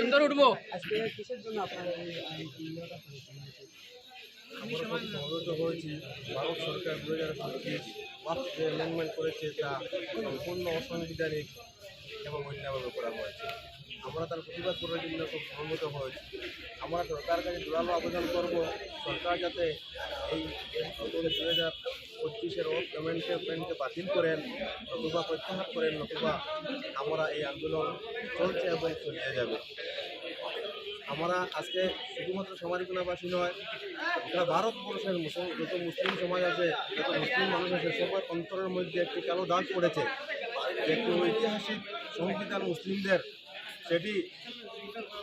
সুন্দর উঠবো। আজকে কিসের জন্য আপনারা এই আইনটা করেছেন? আমরা খুব অবগত হয়েছি। ভারত সরকার দু হাজার পঁচিশ যে অ্যামেন্ডমেন্ট করেছে তা সম্পূর্ণ অসাংবিধানিক এবং অন্যায়ভাবে করা হয়েছে। আমরা তার প্রতিবাদ করার জন্য খুব সম্মত হয়েছি। আমরা সরকারের কাছে জোরালো আবেদন করব। সরকার যাতে এই দু হাজার পঁচিশের অ্যামেন্ডমেন্টকে বাতিল করেন, নতুবা প্রত্যাহার করেন, নতুবা আমরা এই আন্দোলন চলছে এবং চলিয়ে যাবে। আমরা আজকে শুধুমাত্র সমারিকোনাবাসী নয় গোটা ভারতবর্ষের মুসলিম, যত মুসলিম সমাজ আছে, যত মুসলিম মানুষ আছে, সবার অন্তরের মধ্যে একটি কালো দাগ পড়েছে। একটি ঐতিহাসিক সংবিধান মুসলিমদের সেটি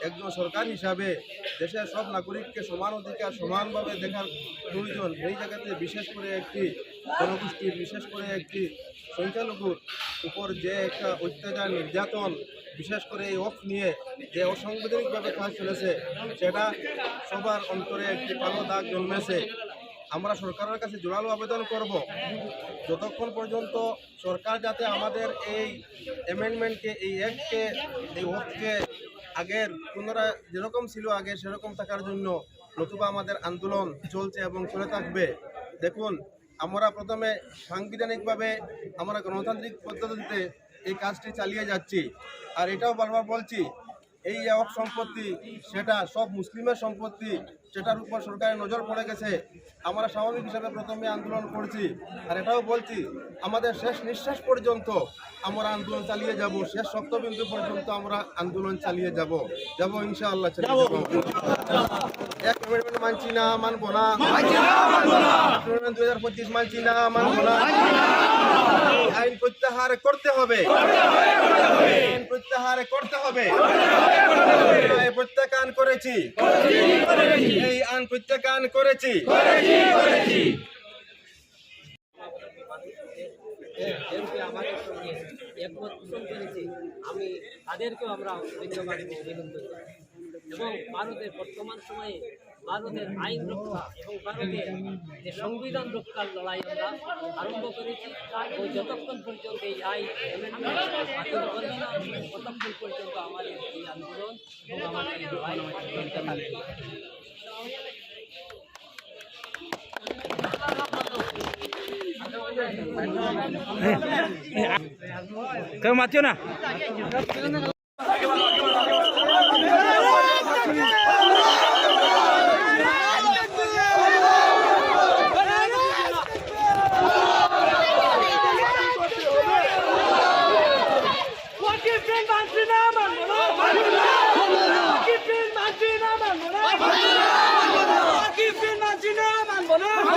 একজন সরকার হিসাবে দেশের সব নাগরিককে সমান অধিকার, সমানভাবে দেখার প্রয়োজন। এই জায়গাতে বিশেষ করে একটি জনগোষ্ঠীর বিশেষ করে একটি সংখ্যালঘুর উপর যে একটা অত্যাচার, নির্যাতন, বিশেষ করে এই অফ নিয়ে যে অসাংবিধানিকভাবে কাজ চলেছে, সেটা সবার অন্তরে একটি কালো দাগ জন্মেছে। আমরা সরকারের কাছে জোরালো আবেদন করব। যতক্ষণ পর্যন্ত সরকার যাতে আমাদের এই অ্যামেন্ডমেন্টকে এই অ্যাক্টকে এই ওয়াককে আগের পুনরায় যেরকম ছিল আগে, সেরকম থাকার জন্য নতুবা আমাদের আন্দোলন চলছে এবং চলে থাকবে। দেখুন, আমরা প্রথমে সাংবিধানিকভাবে আমরা গণতান্ত্রিক পদ্ধতিতে এই কাজটি চালিয়ে যাচ্ছি। আর এটাও বারবার বলছি এই অফ সম্পত্তি সেটা সব মুসলিমের সম্পত্তি সেটার উপর সরকারের নজর পড়ে গেছে। আমরা স্বাভাবিক হিসাবে প্রথমে আন্দোলন করছি আর এটাও বলছি আমাদের শেষ নিঃশ্বাস পর্যন্ত আমরা আন্দোলন চালিয়ে যাব শেষ সপ্তবিন্দু পর্যন্ত আমরা আন্দোলন চালিয়ে যাব। যাব ইনশাআল্লাহ এক মানছি না মানবো না। দুই হাজার পঁচিশ মানছি না, মানবো না। আইন প্রত্যাহার করতে হবে। আইন প্রত্যাহার করতে হবে। প্রত্যাখ্যান করেছি। এই আইন প্রত্যাখ্যান করেছি। আমি তাদেরকেও আমরা অভিনন্দন এবং ভারতের বর্তমান সময়ে ভারতের আইন রক্ষা এবং ভারতের যে সংবিধান রক্ষার লড়াই আমরা আরম্ভ করেছি এবং যতক্ষণ পর্যন্ত এই আইন ততক্ষণ পর্যন্ত আমাদের এই আন্দোলন এবং আমাদের এই লড়াই চলতে থাকবে কেউ মাতিও না। Allez, allez, allez